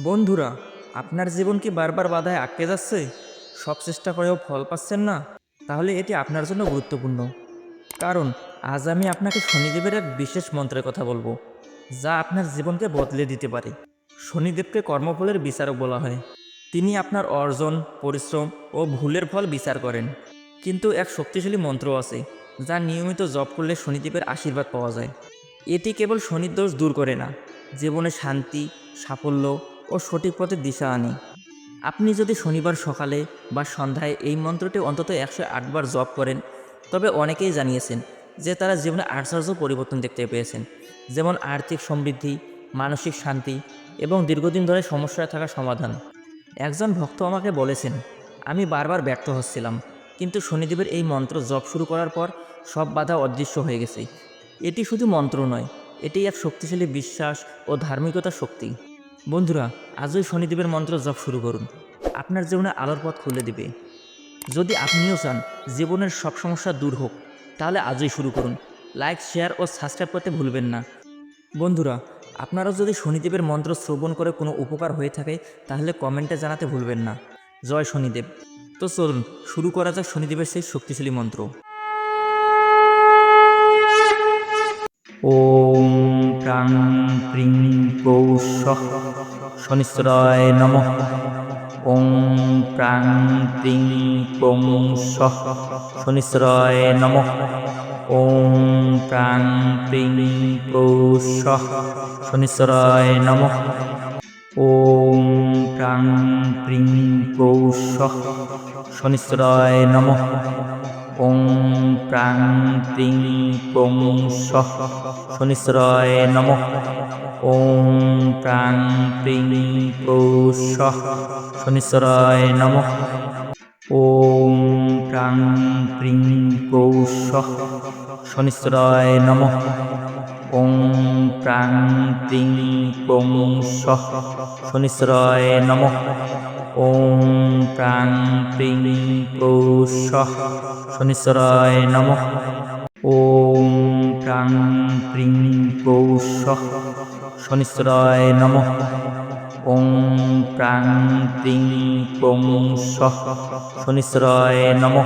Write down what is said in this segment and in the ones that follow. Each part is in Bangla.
বন্ধুরা, আপনার জীবন কি বারবার বাধায় আটকে যাচ্ছে? সব চেষ্টা করেও ফল পাচ্ছেন না? তাহলে এটি আপনার জন্য গুরুত্বপূর্ণ। কারণ, আজ আমি আপনাকে শনিদেবের এক বিশেষ মন্ত্রের কথা বলব, যা আপনার জীবনকে বদলে দিতে পারে। শনিদেবকে কর্মফলের বিচারক বলা হয়। তিনি আপনার অর্জন, পরিশ্রম ও ভুলের ফল বিচার করেন। কিন্তু এক শক্তিশালী মন্ত্র আছে, যা নিয়মিত জপ করলে শনিদেবের আশীর্বাদ পাওয়া যায়। এটি কেবল শনির দোষ দূর করে না, জীবনে শান্তি, সাফল্য ও সঠিক পথে দিশা আনে। আপনি যদি শনিবার সকালে বা সন্ধ্যায় এই মন্ত্রটি অন্তত একশো আটবার জপ করেন, তবে অনেকেই জানিয়েছেন যে তারা জীবনে আশ্চর্য পরিবর্তন দেখতে পেয়েছেন, যেমন আর্থিক সমৃদ্ধি, মানসিক শান্তি এবং দীর্ঘদিন ধরে সমস্যায় থাকা সমাধান। একজন ভক্ত আমাকে বলেছেন, আমি বারবার ব্যর্থ হচ্ছিলাম, কিন্তু শনিদেবের এই মন্ত্র জপ শুরু করার পর সব বাধা অদৃশ্য হয়ে গেছে। এটি শুধু মন্ত্র নয়, এটি এক শক্তিশালী বিশ্বাস ও ধার্মিকতা শক্তি। বন্ধুরা, আজই শনিদেবের মন্ত্র জপ শুরু করুন। আপনার জীবনে আলোর পথ খুলে দিবে। যদি আপনিও চান জীবনের সব সমস্যা দূর হোক, তাহলে আজই শুরু করুন। লাইক, শেয়ার ও সাবস্ক্রাইব করতে ভুলবেন না। বন্ধুরা, আপনারাও যদি শনিদেবের মন্ত্র শ্রবণ করে কোনো উপকার হয়ে থাকে, তাহলে কমেন্টে জানাতে ভুলবেন না। জয় শনিদেব। তো চলুন, শুরু করা যাক শনিদেবের সেই শক্তিশালী মন্ত্র। ওম টাং প্রিং পৌষ শনিশ্রয় নম। ওং প্রাং প্রিং পং শনিশ্রয় নম। ওং প্রাং প্রিং পৌষ শনিশ্রয় নম। ওং প্রাং প্রিং পৌষ শনিশ্রয় নম। ওং প্রাং ত্রিং প্রং সহ শনিশ্রয় নম। ওং প্রাং ত্রিং প্রৌষ শনিশ্রয় নম। ওং প্রাং ত্রিং প্রৌষ শনিশ্চরায় নম। ওং প্রাং তিং পং সহ শনিশ্চরায় নম। ওং প্রাং তিং পৌ সহ শনিশ্চরায় নম। ওং প্রাং তিং পৌ সহ শনিশ্চরায় নম। ওং প্রাং তিং পং সহ শনিশ্চরায় নম।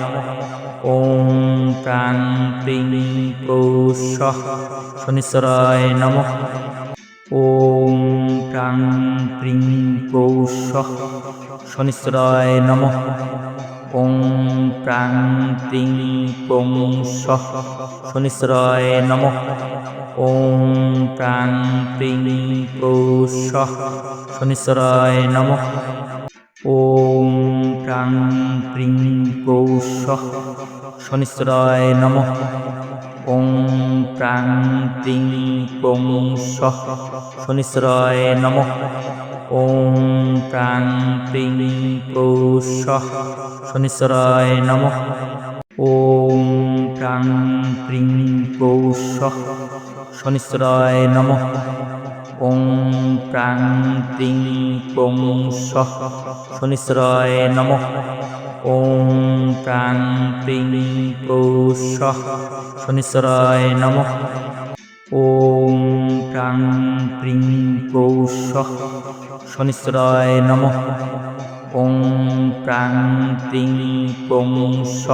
ওং প্রাং প্রিং পৌষ শনিশ্বরায় নম। ওং প্রাং প্রিং পৌষ শনিশ্বরায় নম। ওং প্রাং প্রিং পৌষ শনিশ্বরায় নম। ওং প্রাং প্রিং পৌষ শনিশ্বরায় নম। ওং প্রাং প্রিং পৌষ শনিশ্চরায় নম। ওং প্রাং ত্রিং পং সহ শনিশ্চরায় নম। ওং প্রাং ত্রিং পৌ সহ শনিশ্চরায় নম। ওং প্রাং ত্রিং পৌ সহ শনিশ্চরায় নম। ওং প্রাং ত্রিং পং সহ শনিশ্চরায় নম। ওং প্রাং প্রিং পৌষ শনিশ্বরায় নম। ওং প্রাং প্রিং পৌষ শনিশ্বরায় নম। ওং প্রাং প্রিং পৌষ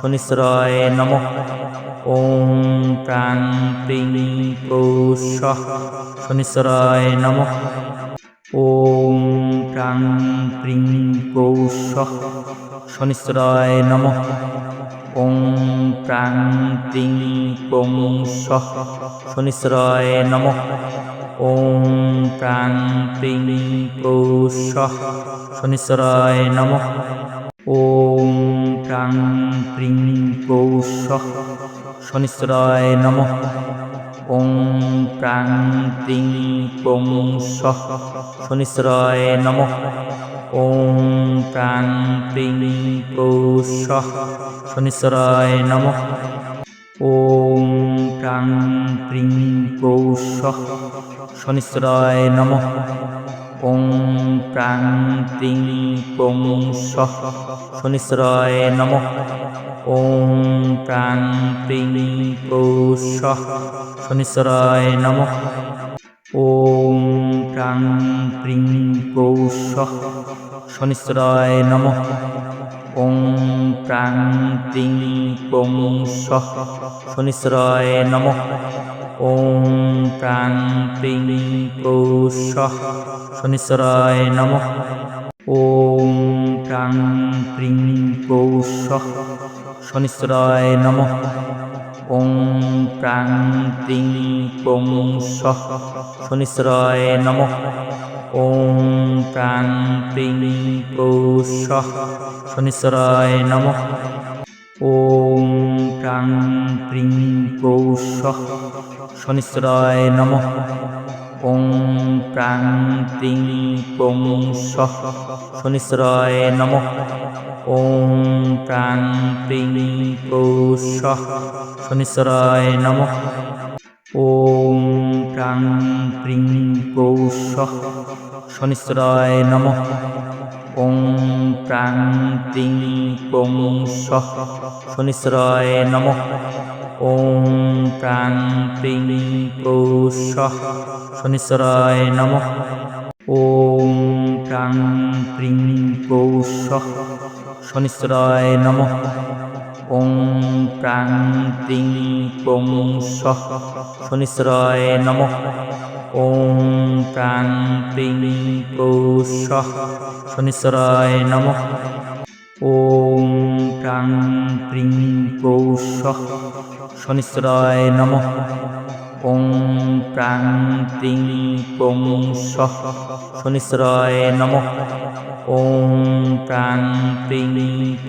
শনিশ্বরায় নম। ওং প্রাং প্রিং পৌষ শনিশ্বরায় নম। ওং প্রাং প্রিং পৌষ শনিশ্রয় নম। ওং প্রাং ত্রিং পং সহ শনিশ্রয় নম। ওং প্রাং ত্রিং পৌ সহ শনিশ্রয় নম। ওং প্রাং প্রিং পৌ সহ শনিশ্রয় নম। ওং প্রাং ত্রিং পং সহ শনিশ্রয় নম। ওং প্রাং প্রিং পৌষ শনিশ্বরায় নম। ওং প্রাং প্রিং পৌষ শনিশ্বরায় নম। ওং প্রাং প্রিং পৌষ শনিশ্বরায় নম। ওং প্রাং প্রিং পৌষ শনিশ্বরায় নম। ওং প্রাং প্রিং পৌষ শনিশ্চরায় নম। ওং প্রাং প্রিং পং সহ শনিশ্চরায় নম। ওং প্রাং প্রিং পৌষ শনিশ্চরায় নম। ওং প্রাং প্রিং পৌষ শনিশ্চরায় নম। ওং প্রাং প্রিং পং সহ। নম। ওং প্রাং প্রিং পৌষ শনিশ্চরায় নম। ওং প্রাং প্রিং পৌষ শনিশ্চরায় নম। ওং প্রাং প্রিং পং সহ। নম। ওং প্রাং প্রিং পৌষ শনিশ্চরায় নম। ওং প্রাং প্রিং পৌষ শনিশ্চরায় নম। ওং প্রাং প্রিং পং সহ শনিশ্চরায় নম। ওং প্রাং প্রিং পৌষ শনিশ্চরায় নম। ওং প্রাং প্রিং পৌষ শনিশ্চরায় নম। ওং প্রাং প্রিং পং সহ শনিশ্চরায় নম। ওং প্রাং প্রিং পৌষ শনিশ্চরায় নম। ওং প্রাং প্রিং পৌষ শনিশ্চরায় নম। ওং প্রাং ত্রিং পুং সহ শনিশ্রয় নম ওং প্রাং প্রিং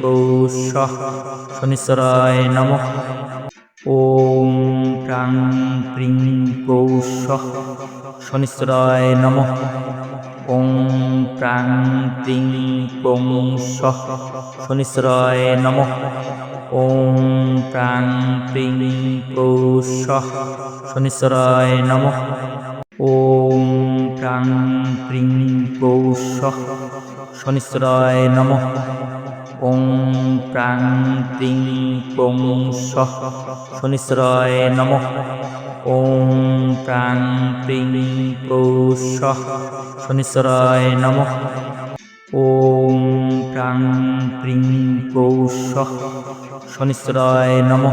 পৌষ শনিশ্রয় নম ওং প্রাং প্রিং পৌষ শনিশ্রয় নম ওং প্রাং প্রিং পং সহ শনিশ্রয় নম ওং প্রাং প্রিং পৌষ শনিশ্রয় নম ওং প্রাং প্রিং পৌষ শনিশ্রয় নম ওং প্রাং প্রিং পং সহ। শনিশ্রয় নম। ওং প্রাং প্রিং পৌষ শনিশ্রয় নম। ওং প্রাং প্রিং পৌষ শনিশ্রয় নম।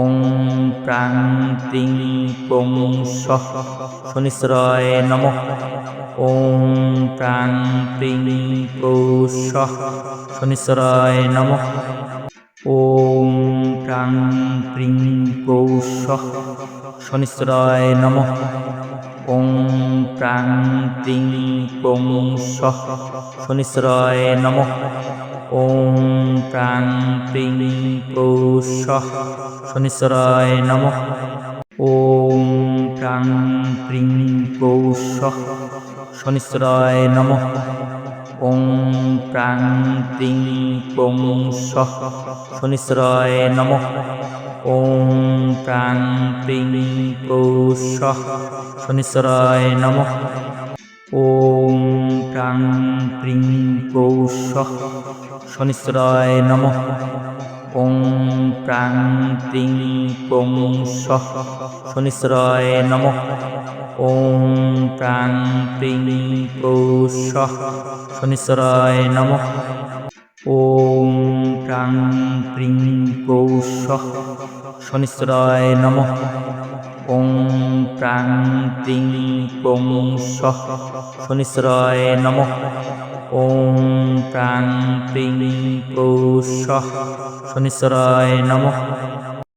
ওং প্রাং প্রিং পং সহ শনিশ্চরায় নম। ওং প্রাং প্রিং পৌষ শনিশ্চরায় নম। ওং প্রাং প্রিং পৌষ শনিশ্চরায় নম। ওং প্রাং প্রিং পং সহ শনিশ্চরায় নম। ওং প্রাং প্রিং পৌষ শনিশ্চরায় নম। ওং প্রাং প্রিং পৌষ শনিশ্চরায় নম। ওং প্রাং প্রিং পং সহ শনিশ্চরায় নম। ওং প্রাং প্রিং পৌষ শনিশ্চরায় নম। ওং প্রাং প্রিং পৌষ শনিশ্চরায় নম। ওং প্রাং প্রিং পং সহ শনিশ্চরায় নম। ওং প্রাং প্রিং পৌষ শনিশ্চরায় নম। ওং প্রাং প্রিং পৌষ শনিশ্চরায় নম। ওং প্রাং প্রিং পং সহ শনিশ্চরায় নম। ওং প্রাং প্রিং পৌষ শনিশ্বরায় নম।